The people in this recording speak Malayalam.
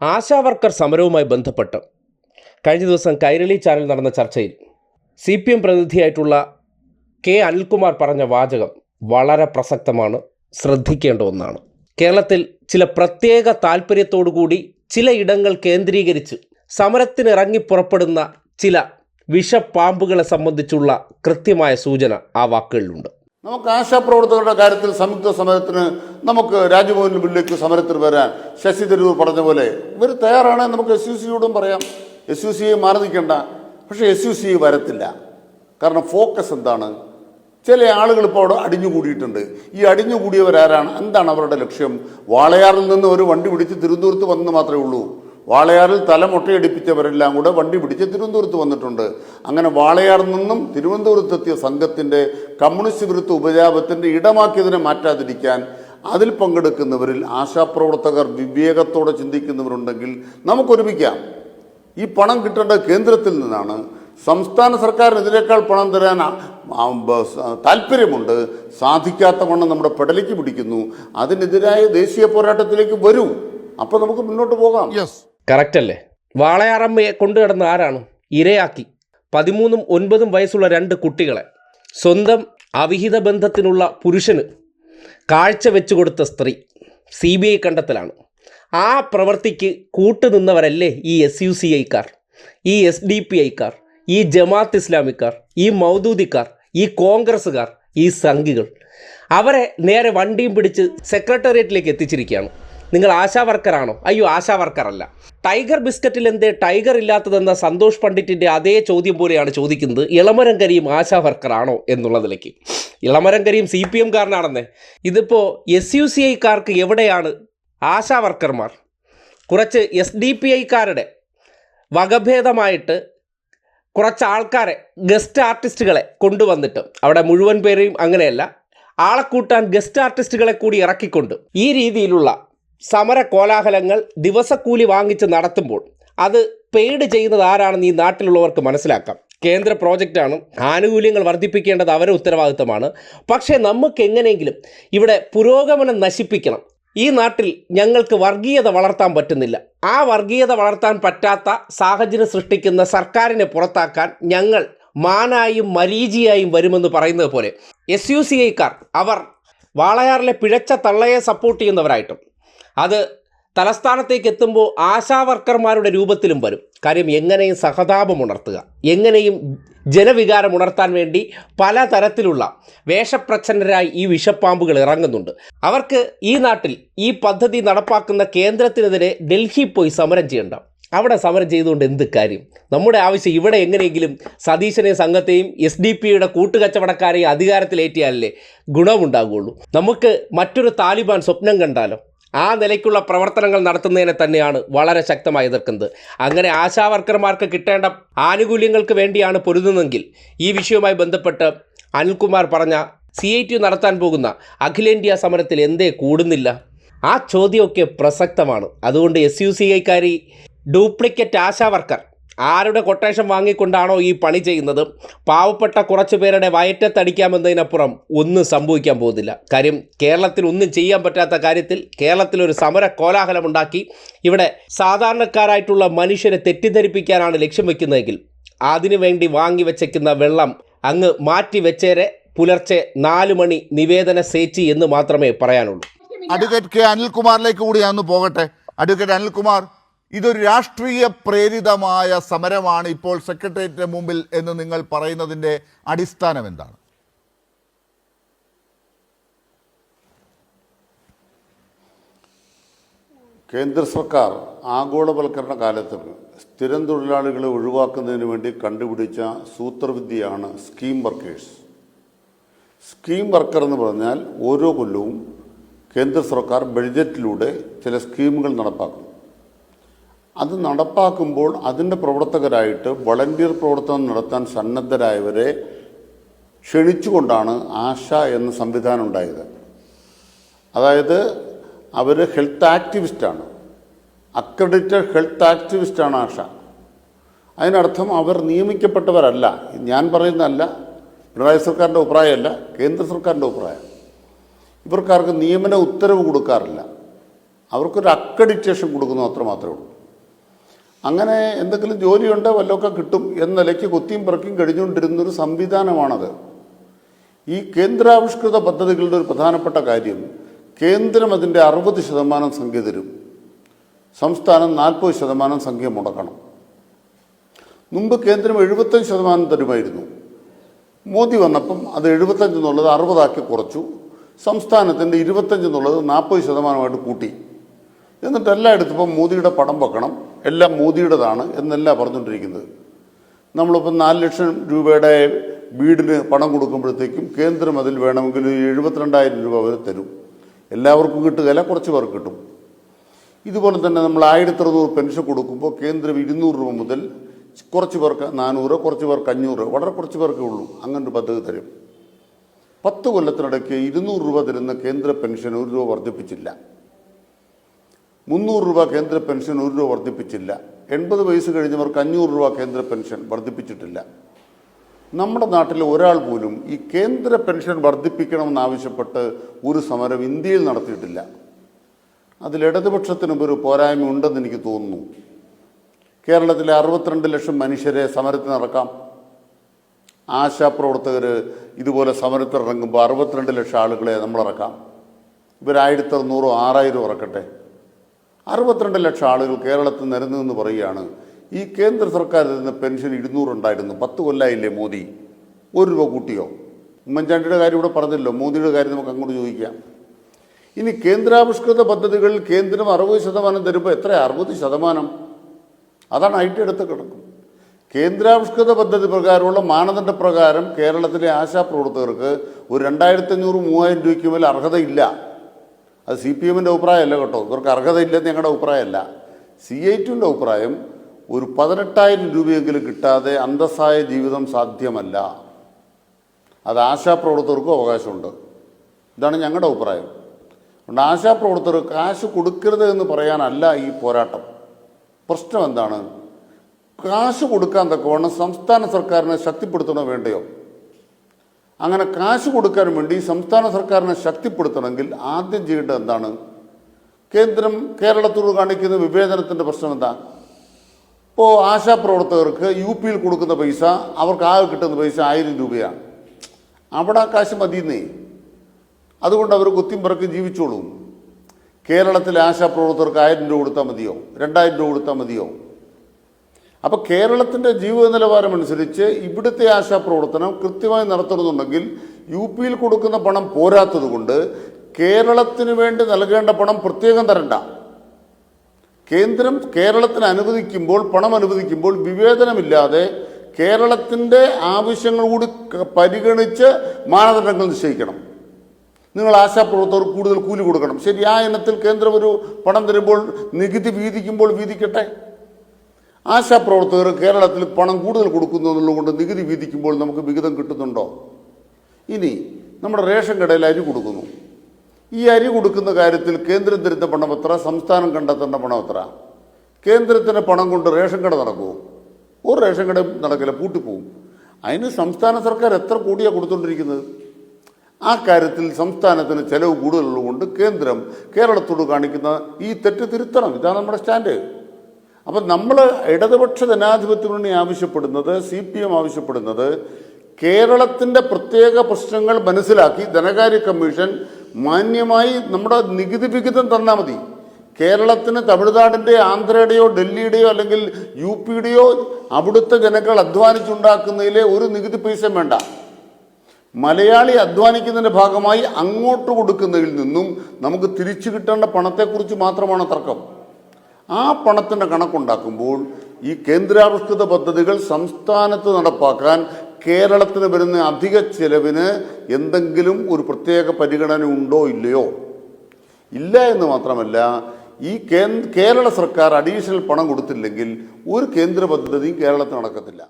ആശാവർക്കർ സമരവുമായി ബന്ധപ്പെട്ട് കഴിഞ്ഞ ദിവസം കൈരളി ചാനൽ നടന്ന ചർച്ചയിൽ സി പി എം പ്രതിനിധിയായിട്ടുള്ള കെ അനിൽകുമാർ പറഞ്ഞ വാചകം വളരെ പ്രസക്തമാണ് ശ്രദ്ധിക്കേണ്ട ഒന്നാണ്. കേരളത്തിൽ ചില പ്രത്യേക താല്പര്യത്തോടുകൂടി ഇടങ്ങൾ കേന്ദ്രീകരിച്ച് സമരത്തിനിറങ്ങി പുറപ്പെടുന്ന ചില വിഷപ്പാമ്പുകളെ സംബന്ധിച്ചുള്ള കൃത്യമായ സൂചന ആ വാക്കുകളിലുണ്ട്. നമുക്ക് ആശാപ്രവർത്തകരുടെ കാര്യത്തിൽ സംയുക്ത സമരത്തിന് നമുക്ക് രാജ്ഭവനിൽ മുന്നിലേക്ക് സമരത്തിന് വരാൻ ശശി തരൂർ പറഞ്ഞ പോലെ ഇവർ തയ്യാറാണ് നമുക്ക് എസ് യു സിയോടും പറയാം. എസ് യു സിയെ മാറി നിൽക്കേണ്ട പക്ഷേ എസ് യു സി വരത്തില്ല. കാരണം ഫോക്കസ് എന്താണ്? ചില ആളുകൾ ഇപ്പോൾ അവിടെ അടിഞ്ഞുകൂടിയിട്ടുണ്ട്. ഈ അടിഞ്ഞുകൂടിയവരാരാണ്? എന്താണ് അവരുടെ ലക്ഷ്യം? വാളയാറിൽ നിന്ന് ഒരു വണ്ടി പിടിച്ച് തിരുവനന്തപുരത്ത് വന്ന് മാത്രമേ ഉള്ളൂ. വാളയാറിൽ തല മുട്ടയടിപ്പിച്ചവരെല്ലാം കൂടെ വണ്ടി പിടിച്ച് തിരുവനന്തപുരത്ത് വന്നിട്ടുണ്ട്. അങ്ങനെ വാളയാറിൽ നിന്നും തിരുവനന്തപുരത്തെത്തിയ സംഘത്തിന്റെ കമ്മ്യൂണിസ്റ്റ് വിരുദ്ധ ഉപജാപത്തിന്റെ ഇടമാക്കിയതിനെ മാറ്റാതിരിക്കാൻ അതിൽ പങ്കെടുക്കുന്നവരിൽ ആശാപ്രവർത്തകർ വിവേകത്തോടെ ചിന്തിക്കുന്നവരുണ്ടെങ്കിൽ നമുക്കൊരുമിക്കാം. ഈ പണം കിട്ടേണ്ടത് കേന്ദ്രത്തിൽ നിന്നാണ് സംസ്ഥാന സർക്കാരിന് ഇതിനേക്കാൾ പണം തരാൻ താല്പര്യമുണ്ട്. സാധിക്കാത്ത വണ്ണം നമ്മുടെ പെടലിക്ക് പിടിക്കുന്നു. അതിനെതിരായ ദേശീയ പോരാട്ടത്തിലേക്ക് വരൂ. അപ്പോൾ നമുക്ക് മുന്നോട്ട് പോകാം. യെസ് കറക്റ്റ് അല്ലേ വാളയാറമ്മയെ കൊണ്ടുകിടന്ന ആരാണ്? ഇരയാക്കി. പതിമൂന്നും ഒൻപതും വയസ്സുള്ള രണ്ട് കുട്ടികളെ. സ്വന്തം അവിഹിത ബന്ധത്തിനുള്ള പുരുഷന് കാഴ്ച വെച്ചു കൊടുത്ത സ്ത്രീ സി ബി ഐ കണ്ടെത്തലാണ്. ആ പ്രവൃത്തിക്ക് കൂട്ടുനിന്നവരല്ലേ ഈ എസ് യു സി ഐക്കാർ ഈ എസ് ഡി പി ഐക്കാർ ഈ ജമാഅത്ത് ഇസ്ലാമിക്കാർ ഈ മൗദൂദിക്കാർ ഈ കോൺഗ്രസ്സുകാർ ഈ സംഘികൾ. അവരെ നേരെ വണ്ടിയും പിടിച്ച് സെക്രട്ടേറിയറ്റിലേക്ക് എത്തിച്ചിരിക്കുകയാണ്. നിങ്ങൾ ആശാ വർക്കറാണോ? അയ്യോ ആശാ വർക്കറല്ല. ടൈഗർ ബിസ്ക്കറ്റിൽ എന്തേ ടൈഗർ ഇല്ലാത്തതെന്ന സന്തോഷ് പണ്ഡിറ്റിന്റെ അതേ ചോദ്യം പോലെയാണ് ചോദിക്കുന്നത്. ഇളമരം കരിയും ആശാ വർക്കറാണോ എന്നുള്ളതിലേക്ക് ഇളമരം കരിയും സി പി എംകാരനാണെന്നേ. ഇതിപ്പോൾ എസ് യു സി ഐക്കാർക്ക് എവിടെയാണ് ആശാ വർക്കർമാർ? കുറച്ച് എസ് ഡി പി ഐക്കാരുടെ വകഭേദമായിട്ട് കുറച്ച് ആൾക്കാരെ ഗസ്റ്റ് ആർട്ടിസ്റ്റുകളെ കൊണ്ടുവന്നിട്ട് അവിടെ മുഴുവൻ പേരെയും അങ്ങനെയല്ല ആളെ കൂട്ടാൻ ഗസ്റ്റ് ആർട്ടിസ്റ്റുകളെ കൂടി ഇറക്കിക്കൊണ്ട് ഈ രീതിയിലുള്ള സമര കോലാഹലങ്ങൾ ദിവസക്കൂലി വാങ്ങിച്ച് നടത്തുമ്പോൾ അത് പെയ്ഡ് ചെയ്യുന്നത് ആരാണെന്ന് ഈ നാട്ടിലുള്ളവർക്ക് മനസ്സിലാക്കാം. കേന്ദ്ര പ്രോജക്റ്റാണ് ആനുകൂല്യങ്ങൾ വർദ്ധിപ്പിക്കേണ്ടത് അവരുടെ ഉത്തരവാദിത്തമാണ്. പക്ഷേ നമുക്ക് എങ്ങനെയെങ്കിലും ഇവിടെ പുരോഗമനം നശിപ്പിക്കണം. ഈ നാട്ടിൽ ഞങ്ങൾക്ക് വർഗീയത വളർത്താൻ പറ്റുന്നില്ല. ആ വർഗീയത വളർത്താൻ പറ്റാത്ത സാഹചര്യം സൃഷ്ടിക്കുന്ന സർക്കാരിനെ പുറത്താക്കാൻ ഞങ്ങൾ മാനായും മരീചിയായും വരുമെന്ന് പറയുന്നത് പോലെ എസ് യു സി ഐക്കാർ അവർ വാളയാറിലെ പിഴച്ച തള്ളയെ സപ്പോർട്ട് ചെയ്യുന്നവരായിട്ടും അത് തലസ്ഥാനത്തേക്ക് എത്തുമ്പോൾ ആശാവർക്കർമാരുടെ രൂപത്തിലും വരും. കാര്യം എങ്ങനെയും സഹതാപം ഉണർത്തുക. എങ്ങനെയും ജനവികാരം ഉണർത്താൻ വേണ്ടി പല തരത്തിലുള്ള വേഷപ്രച്ഛന്നരായി ഈ വിഷപ്പാമ്പുകൾ ഇറങ്ങുന്നുണ്ട്. അവർക്ക് ഈ നാട്ടിൽ ഈ പദ്ധതി നടപ്പാക്കുന്ന കേന്ദ്രത്തിനെതിരെ ഡൽഹി പോയി സമരം ചെയ്യണ്ട. അവിടെ സമരം ചെയ്തുകൊണ്ട് എന്ത് കാര്യം? നമ്മുടെ ആവശ്യം ഇവിടെ എങ്ങനെയെങ്കിലും സതീശനെയും സംഘത്തെയും എസ് ഡി പിയുടെ കൂട്ടുകച്ചവടക്കാരെയും അധികാരത്തിലേറ്റിയാലല്ലേ ഗുണമുണ്ടാകുള്ളൂ നമുക്ക് മറ്റൊരു താലിബാൻ സ്വപ്നം കണ്ടാലോ? ആ നിലയ്ക്കുള്ള പ്രവർത്തനങ്ങൾ നടത്തുന്നതിനെ തന്നെയാണ് വളരെ ശക്തമായി എതിർക്കുന്നത്. അങ്ങനെ ആശാവർക്കർമാർക്ക് കിട്ടേണ്ട ആനുകൂല്യങ്ങൾക്ക് വേണ്ടിയാണ് പൊരുതുന്നതെങ്കിൽ ഈ വിഷയവുമായി ബന്ധപ്പെട്ട് അനിൽകുമാർ പറഞ്ഞ സി ഐ ടി നടത്താൻ പോകുന്ന അഖിലേന്ത്യാ സമരത്തിൽ എന്തേ കൂടുന്നില്ല? ആ ചോദ്യമൊക്കെ പ്രസക്തമാണ്. അതുകൊണ്ട് എസ് യു സി ഐക്കാരി ഡ്യൂപ്ലിക്കറ്റ് ആശാ വർക്കർ ആരുടെ കൊട്ടേഷൻ വാങ്ങിക്കൊണ്ടാണോ ഈ പണി ചെയ്യുന്നത്? പാവപ്പെട്ട കുറച്ച് പേരുടെ വയറ്റത്തടിക്കാമെന്നതിനപ്പുറം ഒന്നും സംഭവിക്കാൻ പോകുന്നില്ല. കാര്യം കേരളത്തിൽ ഒന്നും ചെയ്യാൻ പറ്റാത്ത കാര്യത്തിൽ കേരളത്തിൽ ഒരു സമര കോലാഹലമുണ്ടാക്കി ഇവിടെ സാധാരണക്കാരായിട്ടുള്ള മനുഷ്യരെ തെറ്റിദ്ധരിപ്പിക്കാനാണ് ലക്ഷ്യം വെക്കുന്നതെങ്കിൽ അതിനുവേണ്ടി വാങ്ങി വെച്ചേക്കുന്ന വെള്ളം അങ്ങ് മാറ്റി വെച്ചേരെ പുലർച്ചെ നാല് മണി നിവേദന സേച്ചി എന്ന് മാത്രമേ പറയാനുള്ളൂ. അഡ്വക്കേറ്റ് കെ അനിൽകുമാറിലേക്ക് കൂടി ഞാൻ പോകട്ടെ. അഡ്വക്കേറ്റ് അനിൽകുമാർ. ഇതൊരു രാഷ്ട്രീയ പ്രേരിതമായ സമരമാണ് ഇപ്പോൾ സെക്രട്ടേറിയറ്റിന് മുമ്പിൽ എന്ന് നിങ്ങൾ പറയുന്നതിന്റെ അടിസ്ഥാനം എന്താണ്? കേന്ദ്ര സർക്കാർ ആഗോളവൽക്കരണ കാലത്ത് സ്ഥിരം തൊഴിലാളികളെ ഒഴിവാക്കുന്നതിന് വേണ്ടി കണ്ടുപിടിച്ച സൂത്രവിദ്യയാണ് സ്കീം വർക്കേഴ്സ്. സ്കീം വർക്കർ എന്ന് പറഞ്ഞാൽ ഓരോ കൊല്ലവും കേന്ദ്ര സർക്കാർ ബഡ്ജറ്റിലൂടെ ചില സ്കീമുകൾ നടപ്പാക്കും അത് നടപ്പാക്കുമ്പോൾ അതിന്റെ പ്രവർത്തകരായിട്ട് വളണ്ടിയർ പ്രവർത്തനം നടത്താൻ സന്നദ്ധരായവരെ ക്ഷണിച്ചുകൊണ്ടാണ് ആശ എന്ന സംവിധാനം ഉണ്ടായത്. അതായത് അവർ ഹെൽത്ത് ആക്ടിവിസ്റ്റാണ് അക്രഡിറ്റഡ് ഹെൽത്ത് ആക്ടിവിസ്റ്റാണ് ആശ. അതിനർത്ഥം അവർ നിയമിക്കപ്പെട്ടവരല്ല. ഞാൻ പറയുന്നതല്ല പിണറായി സർക്കാരിന്റെ അഭിപ്രായമല്ല കേന്ദ്ര സർക്കാരിന്റെ അഭിപ്രായം. ഇവർക്കാർക്ക് നിയമന ഉത്തരവ് കൊടുക്കാറില്ല. അവർക്കൊരു അക്രഡിറ്റേഷൻ കൊടുക്കുന്നു അത്ര മാത്രമേ ഉള്ളൂ. അങ്ങനെ എന്തെങ്കിലും ജോലിയുണ്ടോ വല്ലതൊക്കെ കിട്ടും എന്ന നിലയ്ക്ക് കൊത്തിയും പിറക്കിയും കഴിഞ്ഞുകൊണ്ടിരുന്നൊരു സംവിധാനമാണത്. ഈ കേന്ദ്രാവിഷ്കൃത പദ്ധതികളുടെ ഒരു പ്രധാനപ്പെട്ട കാര്യം കേന്ദ്രം അതിന്റെ അറുപത് ശതമാനം സംഖ്യ തരും. സംസ്ഥാനം നാൽപ്പത് ശതമാനം സംഖ്യ മുടക്കണം. മുമ്പ് കേന്ദ്രം എഴുപത്തഞ്ച് ശതമാനം തരുമായിരുന്നു. മോദി വന്നപ്പം അത് എഴുപത്തഞ്ച് എന്നുള്ളത് അറുപതാക്കി കുറച്ചു. സംസ്ഥാനത്തിന്റെ ഇരുപത്തഞ്ച് എന്നുള്ളത് നാൽപ്പത് ശതമാനമായിട്ട് കൂട്ടി. എന്നിട്ട് എല്ലായിടത്തും ഇപ്പം മോദിയുടെ പടം വെക്കണം. എല്ലാം മോദിയുടേതാണ് എന്നല്ല പറഞ്ഞുകൊണ്ടിരിക്കുന്നത്. നമ്മളിപ്പോൾ നാല് ലക്ഷം രൂപയുടെ വീടിന് പണം കൊടുക്കുമ്പോഴത്തേക്കും കേന്ദ്രം അതിൽ വേണമെങ്കിൽ എഴുപത്തിരണ്ടായിരം രൂപ വരെ തരും. എല്ലാവർക്കും കിട്ടുകയല്ല കുറച്ച് പേർക്ക് കിട്ടും. ഇതുപോലെ തന്നെ നമ്മൾ ആയിരത്തി അറുന്നൂറ് പെൻഷൻ കൊടുക്കുമ്പോൾ കേന്ദ്രം ഇരുന്നൂറ് രൂപ മുതൽ കുറച്ച് പേർക്ക് നാനൂറ് കുറച്ച് പേർക്ക് അഞ്ഞൂറ് വളരെ കുറച്ച് പേർക്കേ ഉള്ളൂ. അങ്ങനെ ഒരു പദ്ധതി തരും. പത്ത് കൊല്ലത്തിനിടയ്ക്ക് ഇരുന്നൂറ് രൂപ തരുന്ന കേന്ദ്ര പെൻഷൻ ഒരു രൂപ വർദ്ധിപ്പിച്ചില്ല. മുന്നൂറ് രൂപ കേന്ദ്ര പെൻഷൻ ഒരു രൂപ വർദ്ധിപ്പിച്ചില്ല. എൺപത് വയസ്സ് കഴിഞ്ഞവർക്ക് അഞ്ഞൂറ് രൂപ കേന്ദ്ര പെൻഷൻ വർദ്ധിപ്പിച്ചിട്ടില്ല. നമ്മുടെ നാട്ടിൽ ഒരാൾ പോലും ഈ കേന്ദ്ര പെൻഷൻ വർദ്ധിപ്പിക്കണമെന്നാവശ്യപ്പെട്ട് ഒരു സമരം ഇന്ത്യയിൽ നടത്തിയിട്ടില്ല. അതിൽ ഇടതുപക്ഷത്തിനും ഒരു പോരായ്മ ഉണ്ടെന്ന് എനിക്ക് തോന്നുന്നു. കേരളത്തിലെ അറുപത്തിരണ്ട് ലക്ഷം മനുഷ്യരെ സമരത്തിനിറക്കാം ആശാപ്രവർത്തകർ ഇതുപോലെ സമരത്തിനിറങ്ങുമ്പോൾ അറുപത്തിരണ്ട് ലക്ഷം ആളുകളെ നമ്മളിറക്കാം ഇവരായിരത്തി അറുന്നൂറോ ആറായിരം ഇറക്കട്ടെ. അറുപത്തിരണ്ട് ലക്ഷം ആളുകൾ കേരളത്തിൽ നിരന്നു എന്ന് പറയുകയാണ് ഈ കേന്ദ്ര സർക്കാർ തരുന്ന പെൻഷൻ ഇരുന്നൂറുണ്ടായിരുന്നു പത്ത് കൊല്ലായില്ലേ മോദി? ഒരു രൂപ കൂട്ടിയോ? ഉമ്മൻചാണ്ടിയുടെ കാര്യം ഇവിടെ പറഞ്ഞല്ലോ മോദിയുടെ കാര്യം നമുക്ക് അങ്ങോട്ട് ചോദിക്കാം. ഇനി കേന്ദ്രാവിഷ്കൃത പദ്ധതികളിൽ കേന്ദ്രം അറുപത് ശതമാനം തരുമ്പോൾ എത്ര? അറുപത് ശതമാനം. അതാണ് ഐ ടി എടുത്ത് കിടക്കും. കേന്ദ്രാവിഷ്കൃത പദ്ധതി പ്രകാരമുള്ള മാനദണ്ഡ പ്രകാരം കേരളത്തിലെ ആശാപ്രവർത്തകർക്ക് ഒരു രണ്ടായിരത്തി അഞ്ഞൂറ് മൂവായിരം രൂപയ്ക്ക് മേൽ അർഹതയില്ല. അത് സി പി എമ്മിന്റെ അഭിപ്രായമല്ല കേട്ടോ. ഇവർക്ക് അർഹതയില്ലെന്ന് ഞങ്ങളുടെ അഭിപ്രായമല്ല. സി ഐ ടുവിന്റെ അഭിപ്രായം ഒരു പതിനെട്ടായിരം രൂപയെങ്കിലും കിട്ടാതെ അന്തസ്സായ ജീവിതം സാധ്യമല്ല. അത് ആശാപ്രവർത്തകർക്കും അവകാശമുണ്ട്. ഇതാണ് ഞങ്ങളുടെ അഭിപ്രായം. അതുകൊണ്ട് ആശാപ്രവർത്തകർ കാശ് കൊടുക്കരുത് എന്ന് പറയാനല്ല ഈ പോരാട്ടം. പ്രശ്നം എന്താണ്? കാശ് കൊടുക്കാൻ തക്കവണ്ണം സംസ്ഥാന സർക്കാരിനെ ശക്തിപ്പെടുത്തണോ വേണ്ടയോ? അങ്ങനെ കാശ് കൊടുക്കാൻ വേണ്ടി സംസ്ഥാന സർക്കാരിനെ ശക്തിപ്പെടുത്തണമെങ്കിൽ ആദ്യം ചെയ്യേണ്ടത് എന്താണ്? കേന്ദ്രം കേരളത്തോട് കാണിക്കുന്ന വിവേചനത്തിന്റെ പ്രശ്നം എന്താ? ഇപ്പോൾ ആശാപ്രവർത്തകർക്ക് യു പിയിൽ കൊടുക്കുന്ന പൈസ അവർക്ക് ആകെ കിട്ടുന്ന പൈസ ആയിരം രൂപയാണ്. അവിടെ കാശ് മതിയെന്നേ. അതുകൊണ്ട് അവർ കുത്തിയും പിറക്കി ജീവിച്ചോളും. കേരളത്തിലെ ആശാപ്രവർത്തകർക്ക് ആയിരം രൂപ കൊടുത്താൽ മതിയോ? രണ്ടായിരം രൂപ കൊടുത്താൽ മതിയോ? അപ്പോൾ കേരളത്തിന്റെ ജീവിത നിലവാരം അനുസരിച്ച് ഇവിടുത്തെ ആശാപ്രവർത്തനം കൃത്യമായി നടത്തണമെന്നുണ്ടെങ്കിൽ യു പിയിൽ കൊടുക്കുന്ന പണം പോരാത്തതുകൊണ്ട് കേരളത്തിന് വേണ്ടി നൽകേണ്ട പണം പ്രത്യേകം തരണ്ട. കേന്ദ്രം കേരളത്തിന് അനുവദിക്കുമ്പോൾ പണം അനുവദിക്കുമ്പോൾ വിവേചനമില്ലാതെ കേരളത്തിന്റെ ആവശ്യങ്ങൾ കൂടി പരിഗണിച്ച് മാനദണ്ഡങ്ങൾ നിശ്ചയിക്കണം. നിങ്ങൾ ആശാപ്രവർത്തകർ കൂടുതൽ കൂലി കൊടുക്കണം. ശരി ആ ഇനത്തിൽ കേന്ദ്രം ഒരു പണം തരുമ്പോൾ നികുതി വീതിക്കുമ്പോൾ വീതിക്കട്ടെ? ആശാപ്രവർത്തകർ കേരളത്തിൽ പണം കൂടുതൽ കൊടുക്കുന്നു എന്നുള്ളതുകൊണ്ട് നികുതി വീതിക്കുമ്പോൾ നമുക്ക് വിഹിതം കിട്ടുന്നുണ്ടോ? ഇനി നമ്മുടെ റേഷൻ കടയിൽ അരി കൊടുക്കുന്നു. ഈ അരി കൊടുക്കുന്ന കാര്യത്തിൽ കേന്ദ്രം തരുന്ന പണം എത്ര? സംസ്ഥാനം കണ്ടെത്തേണ്ട പണം എത്ര? കേന്ദ്രത്തിന്റെ പണം കൊണ്ട് റേഷൻ കട നടക്കുമോ ഒരു റേഷൻ കട നടക്കില്ല പൂട്ടിപ്പോവും. അതിന് സംസ്ഥാന സർക്കാർ എത്ര കോടിയാണ് കൊടുത്തുകൊണ്ടിരിക്കുന്നത് ആ കാര്യത്തിൽ സംസ്ഥാനത്തിന് ചെലവ് കൂടുതലുള്ളതുകൊണ്ട് കേന്ദ്രം കേരളത്തോട് കാണിക്കുന്ന ഈ തെറ്റ് തിരുത്തണം. ഇതാണ് നമ്മുടെ സ്റ്റാൻഡ്. അപ്പം നമ്മൾ ഇടതുപക്ഷ ജനാധിപത്യ മുന്നണി ആവശ്യപ്പെടുന്നത് സി പി എം ആവശ്യപ്പെടുന്നത് കേരളത്തിന്റെ പ്രത്യേക പ്രശ്നങ്ങൾ മനസ്സിലാക്കി ധനകാര്യ കമ്മീഷൻ മാന്യമായി നമ്മുടെ നികുതി വിഹിതം തന്നാൽ മതി. കേരളത്തിന് തമിഴ്നാടിന്റെ ആന്ധ്രയുടെയോ ഡൽഹിയുടെയോ അല്ലെങ്കിൽ യു പിയുടെയോ അവിടുത്തെ ജനങ്ങൾ അധ്വാനിച്ചുണ്ടാക്കുന്നതിലെ ഒരു നികുതി പൈസയും വേണ്ട. മലയാളി അധ്വാനിക്കുന്നതിന്റെ ഭാഗമായി അങ്ങോട്ട് കൊടുക്കുന്നതിൽ നിന്നും നമുക്ക് തിരിച്ചു കിട്ടേണ്ട പണത്തെക്കുറിച്ച് മാത്രമാണ് തർക്കം. ആ പണത്തിന്റെ കണക്കുണ്ടാക്കുമ്പോൾ ഈ കേന്ദ്രാവിഷ്കൃത പദ്ധതികൾ സംസ്ഥാനത്ത് നടപ്പാക്കാൻ കേരളത്തിന് വരുന്ന അധിക ചെലവിന് എന്തെങ്കിലും ഒരു പ്രത്യേക പരിഗണന ഉണ്ടോ ഇല്ലയോ? ഇല്ല എന്ന് മാത്രമല്ല ഈ കേരള സർക്കാർ അഡീഷണൽ പണം കൊടുത്തില്ലെങ്കിൽ ഒരു കേന്ദ്ര പദ്ധതിയും കേരളത്തിൽ നടക്കത്തില്ല.